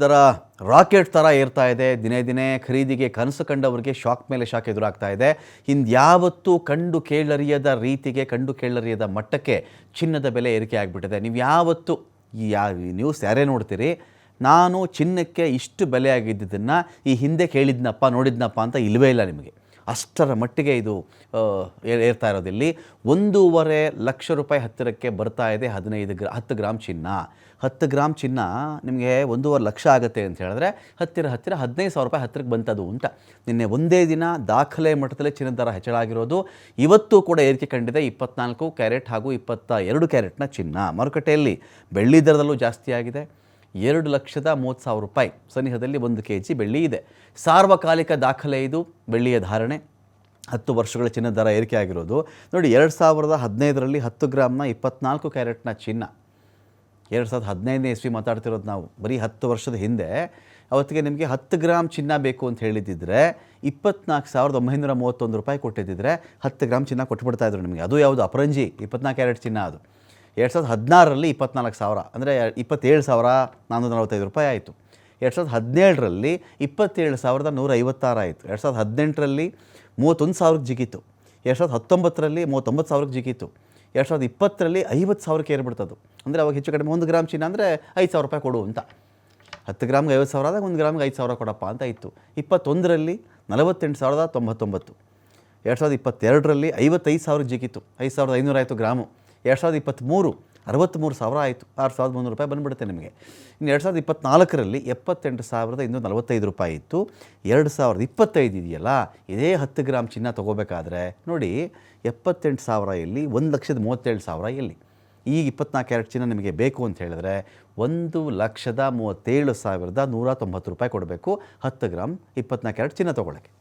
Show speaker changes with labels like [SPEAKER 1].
[SPEAKER 1] ದರ ರಾಕೆಟ್ ಥರ ಏರ್ತಾ ಇದೆ. ದಿನೇ ದಿನೇ ಖರೀದಿಗೆ ಕನಸು ಕಂಡವರಿಗೆ ಶಾಕ್ ಮೇಲೆ ಶಾಕ್ ಎದುರಾಗ್ತಾ ಇದೆ. ಹಿಂದ್ಯಾವತ್ತೂ ಕಂಡು ಕೇಳರಿಯದ ರೀತಿಗೆ, ಕಂಡು ಕೇಳರಿಯದ ಮಟ್ಟಕ್ಕೆ ಚಿನ್ನದ ಬೆಲೆ ಏರಿಕೆ ಆಗಿಬಿಟ್ಟಿದೆ. ನೀವು ಯಾವತ್ತು ಈ ಯಾ ನ್ಯೂಸ್ ಯಾರೇ ನೋಡ್ತೀರಿ, ನಾನು ಚಿನ್ನಕ್ಕೆ ಇಷ್ಟು ಬೆಲೆ ಆಗಿದ್ದನ್ನು ಈ ಹಿಂದೆ ಕೇಳಿದ್ನಪ್ಪ, ನೋಡಿದ್ನಪ್ಪ ಅಂತ ಇಲ್ಲವೇ ಇಲ್ಲ ನಿಮಗೆ. ಅಷ್ಟರ ಮಟ್ಟಿಗೆ ಇದು ಏರ್ತಾ ಇರೋದಿಲ್ಲಿ ಒಂದೂವರೆ ಲಕ್ಷ ರೂಪಾಯಿ ಹತ್ತಿರಕ್ಕೆ ಬರ್ತಾ ಇದೆ ಹದಿನೈದು ಗ್ರಾ, ಹತ್ತು ಗ್ರಾಮ್ ಚಿನ್ನ. ಹತ್ತು ಗ್ರಾಮ್ ಚಿನ್ನ ನಿಮಗೆ ಒಂದೂವರೆ ಲಕ್ಷ ಆಗುತ್ತೆ ಅಂತ ಹೇಳಿದ್ರೆ ಹತ್ತಿರ ಹತ್ತಿರ ಹದಿನೈದು ಸಾವಿರ ರೂಪಾಯಿ ಹತ್ತಿರಕ್ಕೆ ಬಂತದು ಅಂತ ನಿನ್ನೆ ಒಂದೇ ದಿನ ದಾಖಲೆ ಮಟ್ಟದಲ್ಲಿ ಚಿನ್ನದ ದರ ಹೆಚ್ಚಳ ಆಗಿರೋದು ಇವತ್ತು ಕೂಡ ಏರಿಕೆ ಕಂಡಿದೆ ಇಪ್ಪತ್ನಾಲ್ಕು ಕ್ಯಾರೆಟ್ ಹಾಗೂ ಇಪ್ಪತ್ತ ಎರಡು ಕ್ಯಾರೆಟ್ನ ಚಿನ್ನ. ಮಾರುಕಟ್ಟೆಯಲ್ಲಿ ಬೆಳ್ಳಿ ದರದಲ್ಲೂ ಜಾಸ್ತಿ ಆಗಿದೆ ಎರಡು ಲಕ್ಷದ ಮೂವತ್ತು ಸಾವಿರ ರೂಪಾಯಿ. ಸನಿಹದಲ್ಲಿ ಒಂದು ಕೆ ಜಿ ಬೆಳ್ಳಿ ಇದೆ. ಸಾರ್ವಕಾಲಿಕ ದಾಖಲೆ ಇದು. ಬೆಳ್ಳಿಯ ಧಾರಣೆ. ಹತ್ತು ವರ್ಷಗಳ ಚಿನ್ನದ ದರ ಏರಿಕೆ ಆಗಿರೋದು. ನೋಡಿ, ಎರಡು ಸಾವಿರದ ಹದಿನೈದರಲ್ಲಿ ಹತ್ತು ಗ್ರಾಮ್ನ ಇಪ್ಪತ್ನಾಲ್ಕು ಕ್ಯಾರೆಟ್ನ ಚಿನ್ನ. ಎರಡು ಸಾವಿರದ ಹದಿನೈದನೇ ಇಸ್ವಿ ಮಾತಾಡ್ತಿರೋದು ನಾವು. ಬರೀ ಹತ್ತು ವರ್ಷದ ಹಿಂದೆ. ಅವತ್ತಿಗೆ ನಿಮಗೆ ಹತ್ತು ಗ್ರಾಮ್ ಚಿನ್ನ ಬೇಕು ಅಂತ ಹೇಳಿದ್ದಿದ್ರೆ, ಇಪ್ಪತ್ನಾಲ್ಕು ಸಾವಿರದ ಒಂಬೈನೂರ ಮೂವತ್ತೊಂದು ರೂಪಾಯಿ ಕೊಟ್ಟಿದ್ದಿದ್ರೆ, ಹತ್ತು ಗ್ರಾಮ್ ಚಿನ್ನ ಕೊಟ್ಬಿಡ್ತಾ ಇದ್ರು ನಿಮಗೆ. ಅದು ಯಾವುದು? ಅಪರಂಜಿ. ಇಪ್ಪತ್ನಾಲ್ಕು ಕ್ಯಾರೆಟ್ ಚಿನ್ನ ಅದು. ಎರಡು ಸಾವಿರದ ಹದಿನಾರರಲ್ಲಿ ಇಪ್ಪತ್ನಾಲ್ಕು ಸಾವಿರ. ಅಂದರೆ ಇಪ್ಪತ್ತೇಳು ಸಾವಿರ ನಾನ್ನೂರ ನಲವತ್ತೈದು ರೂಪಾಯಿ ಆಯಿತು. ಎರಡು ಸಾವಿರದ ಹದಿನೇಳರಲ್ಲಿ ಇಪ್ಪತ್ತೇಳು ಸಾವಿರದ ನೂರ ಐವತ್ತಾರು ಆಯಿತು. ಎರಡು ಸಾವಿರದ ಹದಿನೆಂಟರಲ್ಲಿ ಮೂವತ್ತೊಂದು ಸಾವಿರಕ್ಕೆ ಜಿಗಿತು. ಎರಡು ಸಾವಿರದ ಹತ್ತೊಂಬತ್ತರಲ್ಲಿ ಮೂವತ್ತೊಂಬತ್ತು ಸಾವಿರಕ್ಕೆ ಜಿಗಿತು. ಎರಡು ಸಾವಿರದ ಇಪ್ಪತ್ತರಲ್ಲಿ ಐವತ್ತು ಸಾವಿರಕ್ಕೆ ಏರ್ಬಿಡ್ತದು ಅಂದರೆ ಅವಾಗ ಹೆಚ್ಚು ಕಡಿಮೆ ಒಂದು ಗ್ರಾಮ್ ಚಿನ್ನ ಅಂದರೆ ಐದು ಸಾವಿರ ರೂಪಾಯಿ ಕೊಡು ಅಂತ. ಹತ್ತು ಗ್ರಾಮ್ಗೆ ಐವತ್ತು ಸಾವಿರ ಆದಾಗ ಒಂದು ಗ್ರಾಮ್ಗೆ ಐದು ಸಾವಿರ ಕೊಡಪ್ಪ ಅಂತ ಇತ್ತು. ಇಪ್ಪತ್ತೊಂದರಲ್ಲಿ ನಲವತ್ತೆಂಟು ಸಾವಿರದ ತೊಂಬತ್ತೊಂಬತ್ತು. ಎರಡು ಸಾವಿರದ ಇಪ್ಪತ್ತೆರಡರಲ್ಲಿ ಐವತ್ತೈದು ಸಾವಿರ ಜಿಗಿತು. ಐದು ಸಾವಿರದ ಐನೂರಾಯಿತು ಗ್ರಾಮು. ಎರಡು ಸಾವಿರದ ಇಪ್ಪತ್ತ್ಮೂರು, ಅರವತ್ತ್ಮೂರು ಸಾವಿರ ಆಯಿತು. ಆರು ಸಾವಿರದ ಮುನ್ನೂರು ರೂಪಾಯಿ ಬಂದುಬಿಡುತ್ತೆ ನಿಮಗೆ. ಇನ್ನು ಎರಡು ಸಾವಿರದ ಇಪ್ಪತ್ತ್ನಾಲ್ಕರಲ್ಲಿ ಎಪ್ಪತ್ತೆಂಟು ಸಾವಿರದ ಇನ್ನೂರ ನಲವತ್ತೈದು ರೂಪಾಯಿ ಇತ್ತು. ಎರಡು ಸಾವಿರದ ಇಪ್ಪತ್ತೈದು ಇದೆಯಲ್ಲ, ಇದೇ ಹತ್ತು ಗ್ರಾಮ್ ಚಿನ್ನ ತೊಗೋಬೇಕಾದ್ರೆ ನೋಡಿ, ಎಪ್ಪತ್ತೆಂಟು ಸಾವಿರ ಎಲ್ಲಿ, ಒಂದು ಲಕ್ಷದ ಮೂವತ್ತೇಳು ಸಾವಿರ ಎಲ್ಲಿ. ಈಗ ಇಪ್ಪತ್ನಾಲ್ಕು ಕ್ಯಾರೆಟ್ ಚಿನ್ನ ನಿಮಗೆ ಬೇಕು ಅಂತ ಹೇಳಿದ್ರೆ ಒಂದು ಲಕ್ಷದ ಮೂವತ್ತೇಳು ಸಾವಿರದ ನೂರ ತೊಂಬತ್ತು ರೂಪಾಯಿ ಕೊಡಬೇಕು ಹತ್ತು ಗ್ರಾಮ್ ಇಪ್ಪತ್ನಾಲ್ಕು ಕ್ಯಾರೆಟ್ ಚಿನ್ನ ತೊಗೊಳಕ್ಕೆ.